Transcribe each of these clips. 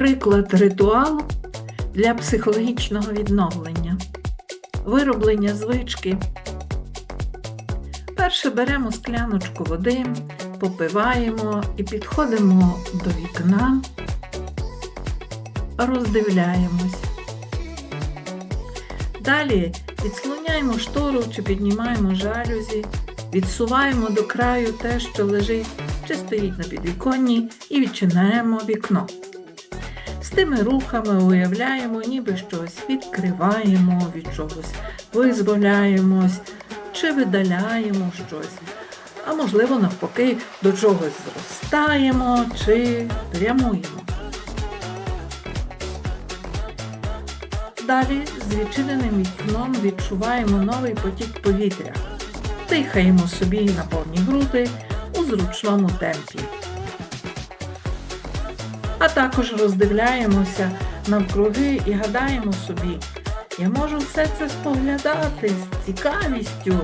приклад ритуалу для психологічного відновлення, вироблення звички. Перше беремо скляночку води, попиваємо і підходимо до вікна, роздивляємось. Далі відслоняємо штору чи піднімаємо жалюзі, відсуваємо до краю те, що лежить чи стоїть на підвіконні, і відчинаємо вікно. З тими рухами уявляємо, ніби щось відкриваємо, від чогось визволяємось чи видаляємо щось. А можливо, навпаки, до чогось зростаємо чи прямуємо. Далі з відчиненим вікном відчуваємо новий потік повітря. Дихаємо собі на повні груди у зручному темпі. А також роздивляємося навкруги і гадаємо собі, я можу все це споглядати з цікавістю,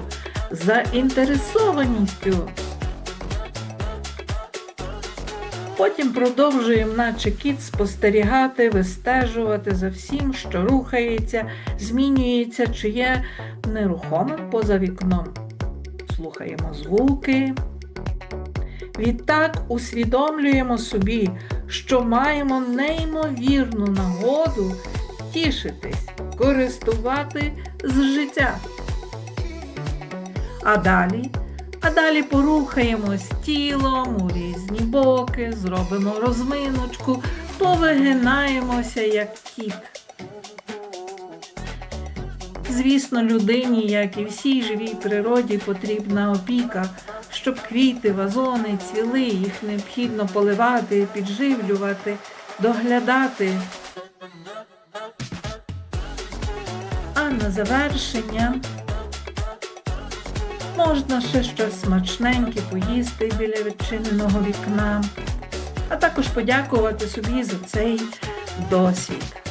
заінтересованістю. Потім продовжуємо, наче кіт, спостерігати, вистежувати за всім, що рухається, змінюється чи є нерухомим поза вікном. Слухаємо звуки. Відтак усвідомлюємо собі, що маємо неймовірну нагоду тішитись, користувати з життя. А далі, а далі порухаємось тілом у різні боки, зробимо розминочку, повигинаємося як кіт. Звісно, людині, як і всій живій природі, потрібна опіка, щоб квіти, вазони цвіли, їх необхідно поливати, підживлювати, доглядати. А на завершення можна ще щось смачненьке поїсти біля відчиненого вікна, а також подякувати собі за цей досвід.